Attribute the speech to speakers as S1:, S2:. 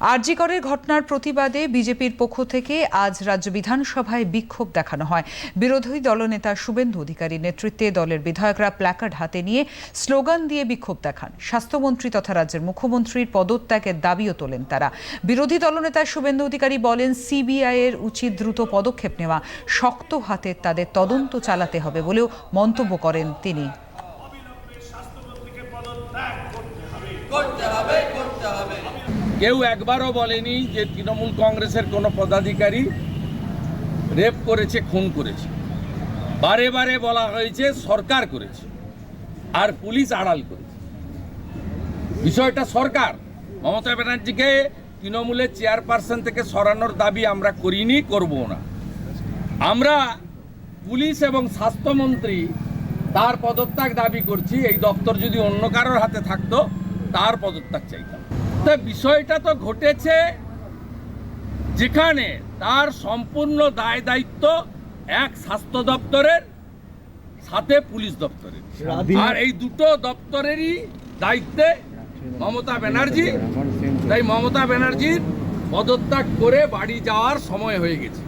S1: আরজিকরের ঘটনার প্রতিবাদে বিজেপির পক্ষ থেকে আজ রাজ্য বিধানসভায় বিক্ষোভ দেখানো হয়। বিরোধী দলনেতা শুভেন্দু অধিকারীর নেতৃত্বে দলের বিধায়করা প্ল্যাকার্ড হাতে নিয়ে স্লোগান দিয়ে বিক্ষোভ দেখান। স্বাস্থ্যমন্ত্রী তথা রাজ্যের মুখ্যমন্ত্রীর পদত্যাগের দাবিও তোলেন তারা। বিরোধী দলনেতা শুভেন্দু অধিকারী বলেন সিবিআই এর উচিত দ্রুত পদক্ষেপ নেওয়া শক্ত হাতে তাদের তদন্ত চালাতে হবে বলেও মন্তব্য করেন তিনি।
S2: কেউ একবারও বলেনি যে তৃণমূল কংগ্রেসের কোনো পদাধিকারী রেপ করেছে, খুন করেছে। বারে বারে বলা হয়েছে সরকার করেছে আর পুলিশ আড়াল করেছে। বিষয়টা সরকার। মমতা ব্যানার্জিকে তৃণমূলের চেয়ারপারসন থেকে সরানোর দাবি আমরা করিনি করব না। আমরা পুলিশ এবং স্বাস্থ্যমন্ত্রী তার পদত্যাগ দাবি করছি, এই দপ্তর যদি অন্য কারোর হাতে থাকতো, তার পদত্যাগ চাইতাম। তা বিষয়টা তো ঘটেছে যেখানে তার সম্পূর্ণ দায় দায়িত্ব এক স্বাস্থ্য দপ্তরের সাথে পুলিশ দপ্তরের। আর এই দুটো দপ্তরেরই দায়িত্বে মমতা ব্যানার্জি তাই মমতা ব্যানার্জির পদত্যাগ করে বাড়ি যাওয়ার সময় হয়ে গেছে।